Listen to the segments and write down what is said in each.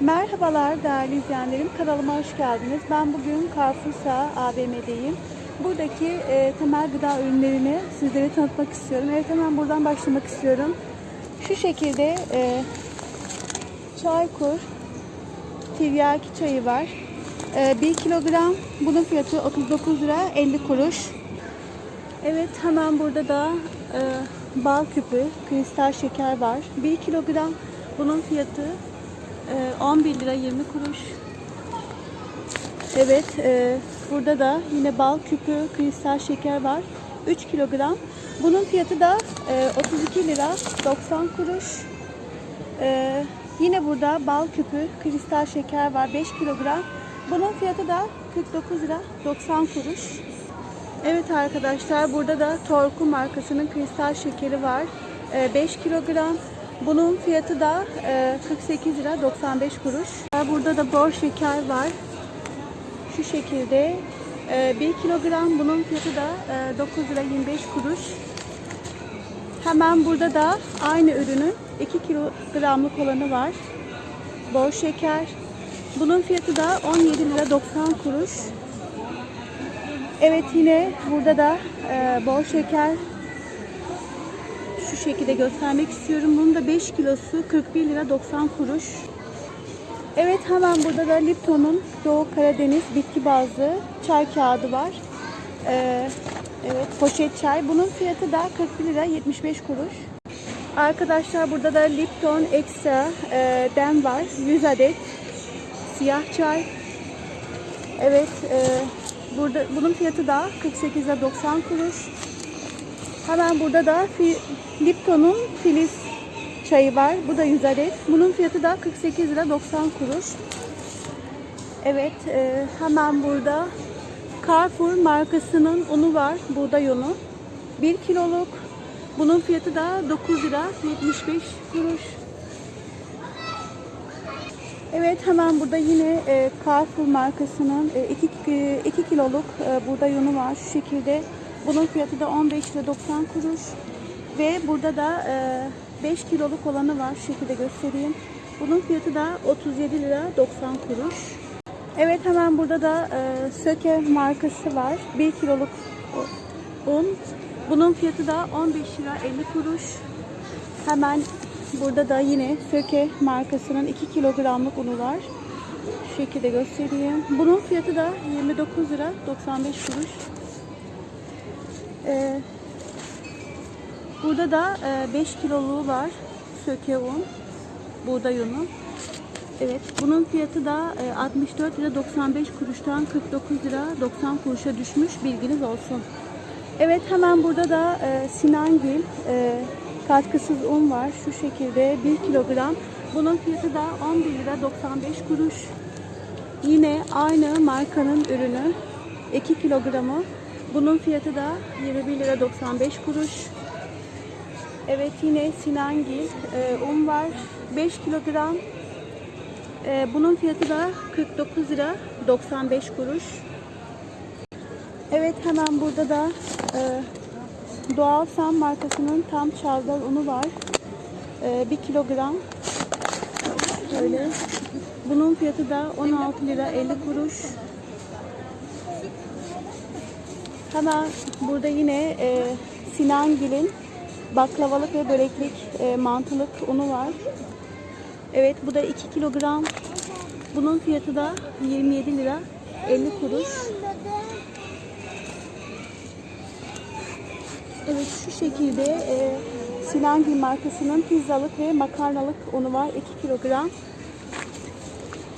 Merhabalar değerli izleyenlerim. Kanalıma hoş geldiniz. Ben bugün Carrefour'sa AVM'deyim. Buradaki e, temel gıda ürünlerini sizlere tanıtmak istiyorum. Evet hemen buradan başlamak istiyorum. Şu şekilde e, Çaykur tiryaki çayı var. E, 1 kilogram. Bunun fiyatı 39 lira 50 kuruş. Evet hemen burada da e, bal küpü, kristal şeker var. 1 kilogram. Bunun fiyatı e, 11 lira 20 kuruş. Evet e, burada da yine bal küpü, kristal şeker var. 3 kilogram. Bunun fiyatı da e, 32 lira 90 kuruş. E, yine burada bal küpü, kristal şeker var 5 kilogram. Bunun fiyatı da 49 lira 90 kuruş. Evet arkadaşlar burada da Torku markasının kristal şekeri var. Ee, 5 kilogram. Bunun fiyatı da e, 48 lira 95 kuruş. Burada da bor şeker var. Şu şekilde e, 1 kilogram. Bunun fiyatı da e, 9 lira 25 kuruş. Hemen burada da aynı ürünün 2 kilogramlık olanı var. Bor şeker. Bunun fiyatı da 17 lira 90 kuruş. Evet yine burada da e, bol şeker şu şekilde göstermek istiyorum. Bunun da 5 kilosu 41 lira 90 kuruş. Evet hemen burada da Lipton'un Doğu Karadeniz bitki bazlı çay kağıdı var. E, evet poşet çay. Bunun fiyatı da 41 lira 75 kuruş. Arkadaşlar burada da Lipton Extra e, dem var. 100 adet siyah çay. Evet, e, burada bunun fiyatı da 48 lira 90 kuruş. Hemen burada da Lipton'un Filiz çayı var. Bu da 100 adet. Bunun fiyatı da 48 lira 90 kuruş. Evet, e, hemen burada Carrefour markasının unu var. Buğday unu. 1 kiloluk. Bunun fiyatı da 9 lira 75 kuruş. Evet hemen burada yine e, Carrefour markasının 2 kiloluk e, buğday unu var şu şekilde. Bunun fiyatı da 15 lira 90 kuruş. Ve burada da e, 5 kiloluk olanı var şu şekilde göstereyim. Bunun fiyatı da 37 lira 90 kuruş. Evet hemen burada da e, Söke markası var. 1 kiloluk un. Bunun fiyatı da 15 lira 50 kuruş. Hemen burada da yine Söke markasının 2 kilogramlık unu var. Şu şekilde göstereyim. Bunun fiyatı da 29 lira 95 kuruş. Ee, burada da e, 5 kiloluğu var. Söke un. Buğday unu. Evet. Bunun fiyatı da e, 64 lira 95 kuruştan 49 lira 90 kuruşa düşmüş. Bilginiz olsun. Evet hemen burada da e, Sinangil e, katkısız un var. Şu şekilde 1 kilogram. Bunun fiyatı da 11 lira 95 kuruş. Yine aynı markanın ürünü 2 kilogramı. Bunun fiyatı da 21 lira 95 kuruş. Evet yine Sinangil e, un var. 5 kilogram. E, bunun fiyatı da 49 lira 95 kuruş. Evet hemen burada da e, Doğal Sam markasının tam çavdar unu var. E, 1 kilogram. Öyle. Bunun fiyatı da 16 lira 50 kuruş. Hemen burada yine e, Sinangil'in baklavalık ve böreklik e, mantılık unu var. Evet bu da 2 kilogram. Bunun fiyatı da 27 lira 50 kuruş. Evet şu şekilde e, Silangil markasının pizzalık ve makarnalık unu var 2 kilogram.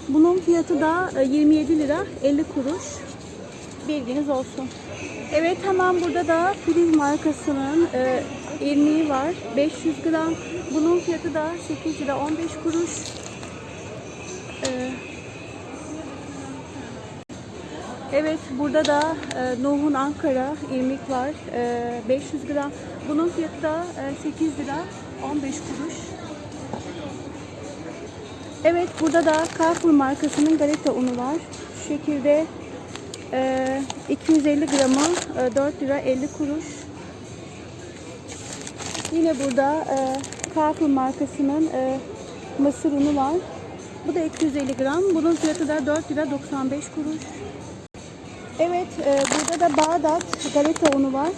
Bunun fiyatı da e, 27 lira 50 kuruş. Bilginiz olsun. Evet hemen burada da Filiz markasının e, irmiği var 500 gram. Bunun fiyatı da 8 lira 15 kuruş. E, Evet, burada da e, Nuh'un Ankara irmik var. E, 500 gram. Bunun fiyatı da e, 8 lira 15 kuruş. Evet, burada da Carrefour markasının galeta unu var. Şu şekilde e, 250 gramı e, 4 lira 50 kuruş. Yine burada e, Carrefour markasının e, mısır unu var. Bu da 250 gram. Bunun fiyatı da 4 lira 95 kuruş. Evet, e, burada da Bağdat galeta unu var.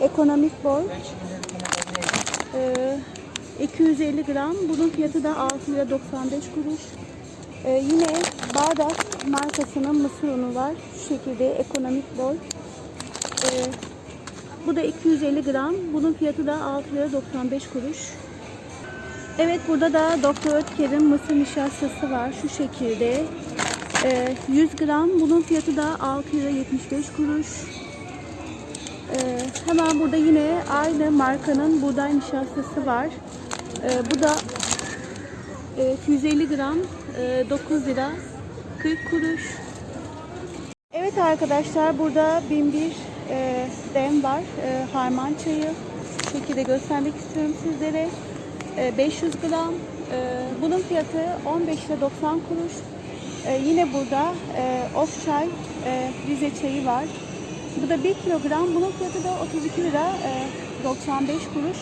Ekonomik boy. E, 250 gram. Bunun fiyatı da 6 lira 95 kuruş. E, yine Bağdat markasının mısır unu var. Şu şekilde ekonomik boy. E, bu da 250 gram. Bunun fiyatı da 6 lira 95 kuruş. Evet burada da Doktor Ötker'in mısır nişastası var. Şu şekilde. Ee, 100 gram. Bunun fiyatı da 6 lira 75 kuruş. Ee, hemen burada yine aynı markanın buğday nişastası var. Ee, bu da e, 250 gram e, 9 lira 40 kuruş. Evet arkadaşlar burada 1001 e, dem var. E, harman çayı. Şekilde göstermek istiyorum sizlere. E, 500 gram. E, bunun fiyatı 15 lira 90 kuruş. E, yine burada e, of çay, e, Rize çayı var. Bu da 1 kilogram. Bunun fiyatı da 32 lira e, 95 kuruş.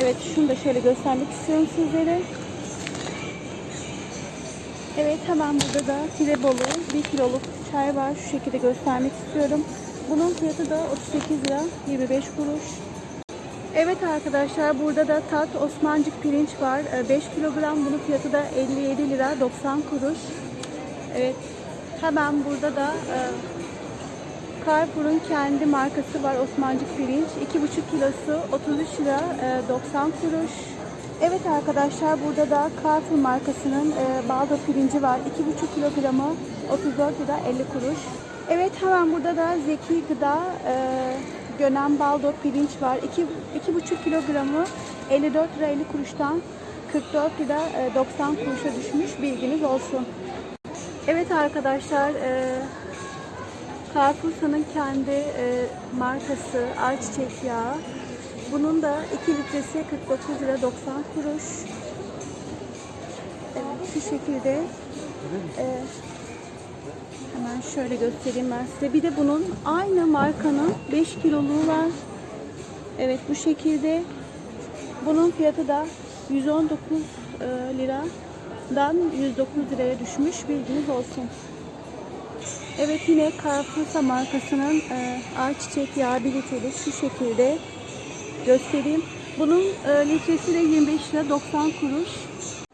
Evet şunu da şöyle göstermek istiyorum sizlere. Evet hemen burada da Tirebolu 1 kiloluk çay var. Şu şekilde göstermek istiyorum. Bunun fiyatı da 38 lira 25 kuruş. Evet arkadaşlar burada da tat Osmancık pirinç var. Ee, 5 kilogram bunun fiyatı da 57 lira 90 kuruş. Evet hemen burada da e, Carrefour'un kendi markası var Osmancık pirinç. 2,5 kilosu 33 lira e, 90 kuruş. Evet arkadaşlar burada da Carrefour markasının e, baldo pirinci var. 2,5 kilogramı 34 lira 50 kuruş. Evet hemen burada da Zeki Gıda e, Gönen baldo pirinç var. 2,5 kilogramı 54 lira 50 kuruştan 44 lira e, 90 kuruşa düşmüş. Bilginiz olsun. Evet arkadaşlar e, Carrefour'un kendi e, markası ayçiçek yağı. Bunun da 2 litresi 49 lira 90 kuruş. Evet, şu şekilde e, hemen şöyle göstereyim ben size. Bir de bunun aynı markanın 5 kiloluğu var. Evet bu şekilde. Bunun fiyatı da 119 e, liradan 109 liraya düşmüş. Bilginiz olsun. Evet yine Carrefour markasının e, ayçiçek yağı 1 litrelik şu şekilde göstereyim. Bunun e, litresi de 25 lira 90 kuruş.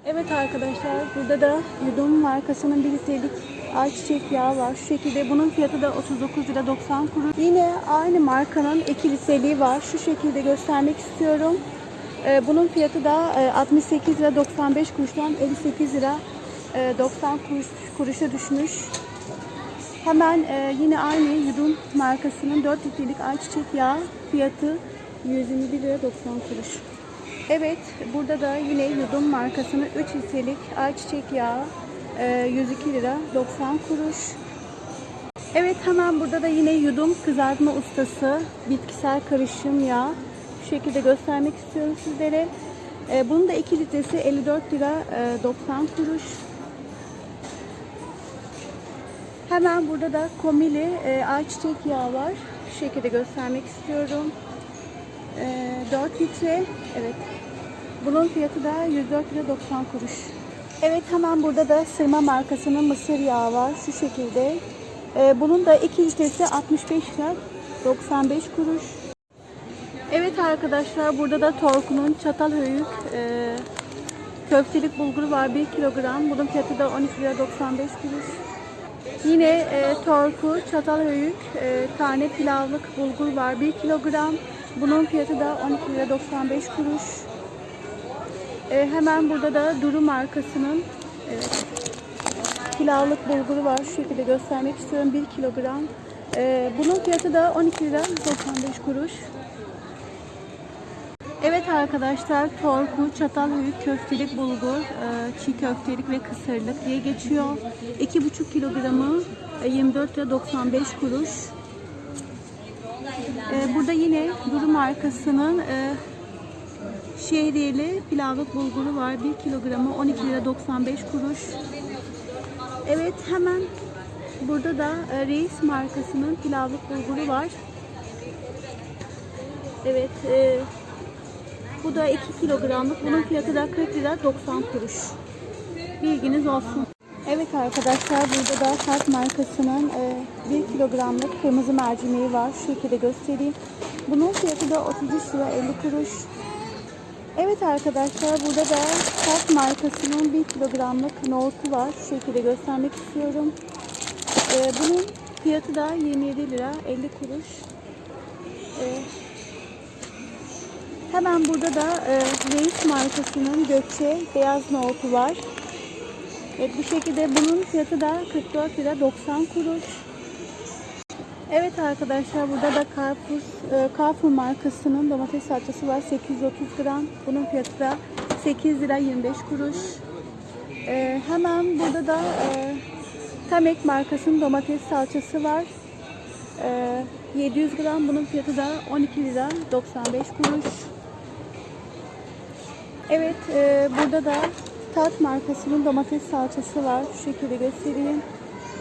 Evet arkadaşlar burada da Yudum markasının 1 litrelik ayçiçek yağı var. Şu şekilde bunun fiyatı da 39 lira 90 kuruş. Yine aynı markanın 2 litreliği var. Şu şekilde göstermek istiyorum. E, bunun fiyatı da e, 68 lira 95 kuruştan 58 lira e, 90 kuruş, kuruşa düşmüş. Hemen e, yine aynı Yudum markasının 4 litrelik ayçiçek yağı fiyatı 121 lira 90 kuruş. Evet burada da yine Yudum markasının 3 litrelik ayçiçek yağı e, 102 lira 90 kuruş. Evet hemen burada da yine Yudum kızartma ustası bitkisel karışım yağı. Şu şekilde göstermek istiyorum sizlere. E, bunun da 2 litresi 54 lira e, 90 kuruş. Hemen burada da komili e, ayçiçek yağı var. Şu şekilde göstermek istiyorum. E, 4 litre. Evet. Bunun fiyatı da 104 lira 90 kuruş. Evet hemen burada da Sırma markasının mısır yağı var. Şu şekilde. E, bunun da 2 litresi 65 lira 95 kuruş. Evet arkadaşlar burada da Torku'nun Çatalhöyük e, köftelik bulguru var 1 kilogram. Bunun fiyatı da 12 lira 95 kuruş. Yine e, Torku Çatalhöyük e, tane pilavlık bulgur var 1 kilogram. Bunun fiyatı da 12 lira 95 kuruş. E, hemen burada da Duru markasının evet, pilavlık bulguru var. Şu şekilde göstermek istiyorum 1 kilogram. E, bunun fiyatı da 12 lira 95 kuruş. Evet arkadaşlar Torku Çatalhöyük köftelik bulgur, e, çiğ köftelik ve kısırlık diye geçiyor. 2,5 kilogramı e, 24 lira 95 kuruş. E, Burada yine Duru markasının e, şehriyeli pilavlık bulguru var. 1 kilogramı 12 lira 95 kuruş. Evet hemen burada da e, Reis markasının pilavlık bulguru var. Evet e, bu da 2 kilogramlık. Bunun fiyatı da 40 lira 90 kuruş. Bilginiz olsun. Evet arkadaşlar burada da Tart markasının e, 1 kilogramlık kırmızı mercimeği var. Şu şekilde göstereyim. Bunun fiyatı da 33 lira 50 kuruş. Evet arkadaşlar burada da Tart markasının 1 kilogramlık nohutu var. Şu şekilde göstermek istiyorum. E, bunun fiyatı da 27 lira 50 kuruş. E, hemen burada da e, Reis markasının Gökçe beyaz nohutu var. Evet bu şekilde bunun fiyatı da 44 lira 90 kuruş. Evet arkadaşlar burada da Carrefour, e, Carrefour markasının domates salçası var 830 gram. Bunun fiyatı da 8 lira 25 kuruş. E, hemen burada da e, Tamek markasının domates salçası var. E, 700 gram bunun fiyatı da 12 lira 95 kuruş. Evet, e, burada da Tat markasının domates salçası var. Şu şekilde göstereyim.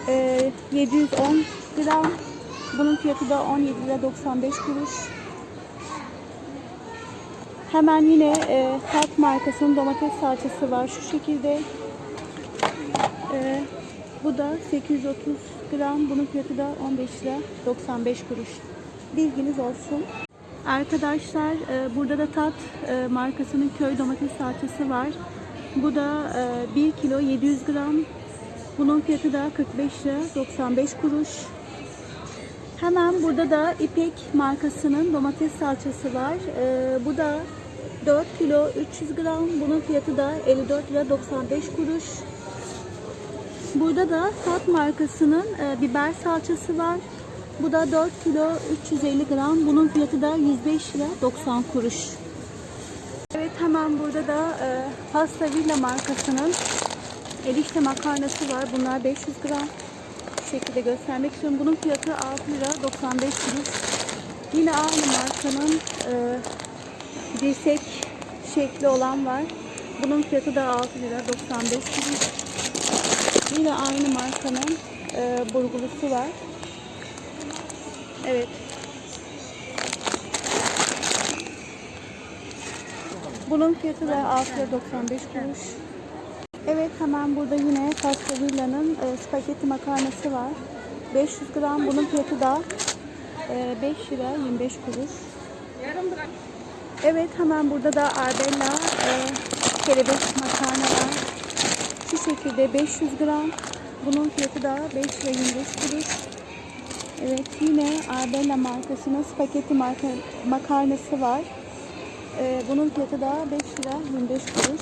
E, 710 gram. Bunun fiyatı da 17 lira 95 kuruş. Hemen yine e, Tat markasının domates salçası var. Şu şekilde. E, bu da 830 gram. Bunun fiyatı da 15 lira 95 kuruş. Bilginiz olsun. Arkadaşlar e, burada da Tat e, markasının köy domates salçası var. Bu da e, 1 kilo 700 gram. Bunun fiyatı da 45 lira 95 kuruş. Hemen burada da İpek markasının domates salçası var. E, bu da 4 kilo 300 gram. Bunun fiyatı da 54 lira 95 kuruş. Burada da Tat markasının e, biber salçası var. Bu da 4 kilo 350 gram. Bunun fiyatı da 105 lira 90 kuruş. Hemen burada da e, Pasta Villa markasının erişte makarnası var. Bunlar 500 gram. Bu şekilde göstermek istiyorum. Bunun fiyatı 6 lira 95 kuruş. Yine aynı markanın e, dirsek şekli olan var. Bunun fiyatı da 6 lira 95 kuruş. Yine aynı markanın e, burgulusu var. Evet. Bunun fiyatı da 6 lira 95 kuruş. Evet hemen burada yine Pasta Villa'nın e, spagetti makarnası var. 500 gram bunun fiyatı da e, 5 lira 25 kuruş. Evet hemen burada da Arbella e, kelebek makarna var. Şu şekilde 500 gram. Bunun fiyatı da 5 lira 25 kuruş. Evet yine Arbella markasının spagetti makarnası var. Ee, bunun fiyatı da 5 lira 25 kuruş.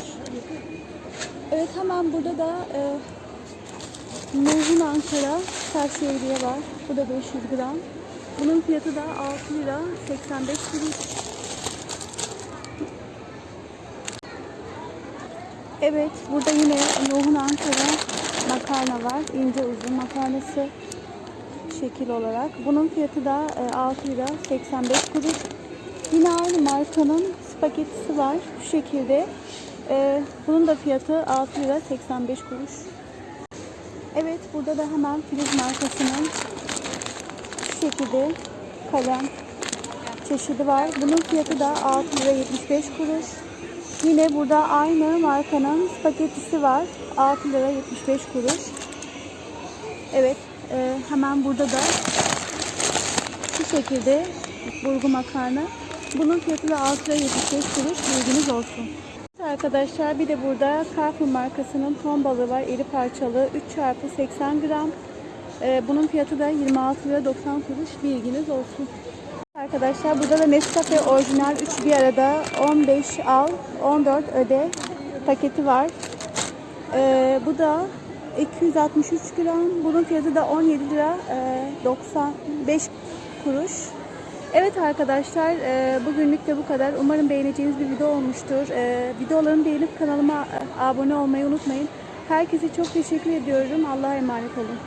Evet hemen burada da e, Nurgün Ankara tavsiyeliğe var. Bu da 500 gram. Bunun fiyatı da 6 lira 85 kuruş. Evet burada yine Nuhun Ankara makarna var. İnce uzun makarnası şekil olarak. Bunun fiyatı da e, 6 lira 85 kuruş. Yine aynı markanın spagettisi var. Şu şekilde. E, bunun da fiyatı 6 lira 85 kuruş. Evet burada da hemen Filiz markasının şu şekilde kalem çeşidi var. Bunun fiyatı da 6 lira 75 kuruş. Yine burada aynı markanın spagettisi var. 6 lira 75 kuruş. Evet e, hemen burada da şu şekilde burgu makarna. Bunun fiyatı da 6 lira 75 kuruş. Bilginiz olsun. Arkadaşlar bir de burada Carrefour markasının ton balığı var. iri parçalı 3 çarpı 80 gram. E, bunun fiyatı da 26 lira 90 kuruş. Bilginiz olsun. Arkadaşlar burada da Nescafe orijinal 3 bir arada 15 al 14 öde paketi var. Ee, bu da 263 gram. Bunun fiyatı da 17 lira e, 95 kuruş. Evet arkadaşlar e, bugünlük de bu kadar. Umarım beğeneceğiniz bir video olmuştur. E, videolarımı beğenip kanalıma e, abone olmayı unutmayın. Herkese çok teşekkür ediyorum. Allah'a emanet olun.